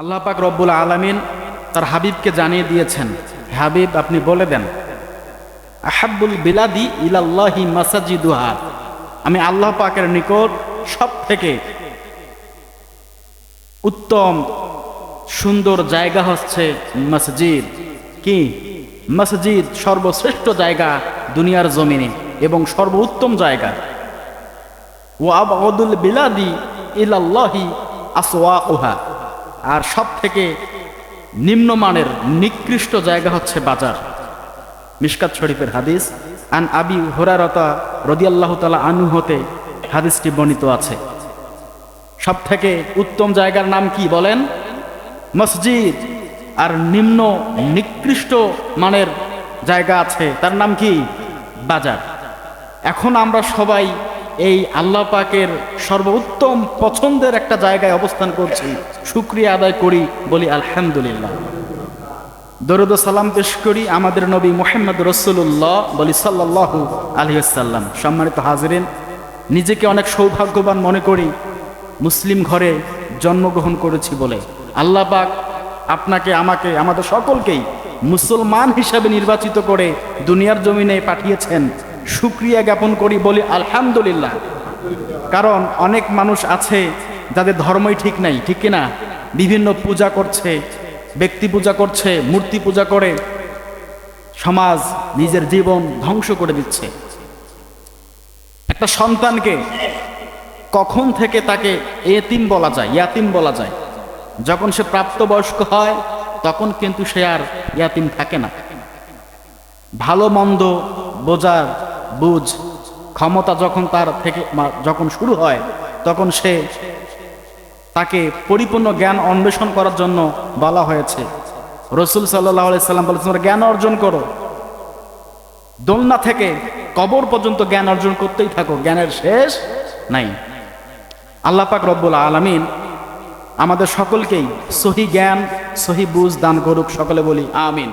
আল্লাহ পাক রব্বুল আলামিন তার হাবিবকে জানিয়ে দিয়েছেন হাবিব, আপনি বলে দেন, আহাব্বুল বিলাদি ইলাল্লাহি মাসাজিদুহা আমি আল্লাহ পাকের নিকট সব থেকে উত্তম, সুন্দর জায়গা হচ্ছে মসজিদ। কি? মসজিদ সর্বশ্রেষ্ঠ জায়গা দুনিয়ার জমিনে এবং সর্বোত্তম জায়গা। ও আবদুল বিলাদি ইলাল্লাহি আসওয়া ওহা আর সব থেকে নিম্নমানের নিকৃষ্ট জায়গা হচ্ছে বাজার। মিশকাত শরীফের হাদিস, আন আবি হুরারতা রদিয়াল্লাহ তালা আনু হতে হাদিসটি বর্ণিত আছে। সব থেকে উত্তম জায়গার নাম কি বলেন? মসজিদ। আর নিম্ন নিকৃষ্ট মানের জায়গা আছে, তার নাম কি? বাজার। এখন আমরা সবাই এই আল্লাহ পাকের সর্বোত্তম পছন্দের একটা জায়গায় অবস্থান করছি। শুক্রিয়া আদায় করি, বলি আলহামদুলিল্লাহ। দরুদ সালাম পেশ করি আমাদের নবী মোহাম্মদ রসুল্লাহ বলি সাল্লাহ আলহিসাল্লাম সম্মানিত হাজরিন, নিজেকে অনেক সৌভাগ্যবান মনে করি, মুসলিম ঘরে জন্মগ্রহণ করেছি বলে। আল্লাহ পাক আপনাকে, আমাকে, আমাদের সকলকেই মুসলমান হিসাবে নির্বাচিত করে দুনিয়ার জমিনে পাঠিয়েছেন। সুক্রিয়া জ্ঞাপন করি বলি আলহামদুলিল্লাহ। কারণ অনেক মানুষ আছে যাদের ধর্মই ঠিক নাই, ঠিক কিনা? বিভিন্ন পূজা করছে, ব্যক্তি পূজা করছে, মূর্তি পূজা করে, সমাজ নিজের জীবন ধ্বংস করে দিচ্ছে। একটা সন্তানকে কখন থেকে তাকে এতিম বলা যায়, ইয়াতিম বলা যায়? যখন সে প্রাপ্তবয়স্ক হয়, তখন কিন্তু সে আর ইয়াতিম থাকে না। ভালো মন্দ বোঝার বুঝ, ক্ষমতা যখন তার থেকে যখন শুরু হয়, তখন সে তাকে পরিপূর্ণ জ্ঞান অন্বেষণ করার জন্য বলা হয়েছে। রসুল সাল্লাহ সাল্লাম বলেছেন জ্ঞান অর্জন করো। দোলনা থেকে কবর পর্যন্ত জ্ঞান অর্জন করতেই থাকো। জ্ঞানের শেষ নাই। আল্লাহ পাক রব্বুল আলমিন আমাদের সকলকেই সহি জ্ঞান, সহি বুঝ, দান করুক, সকলে বলি, আমিন।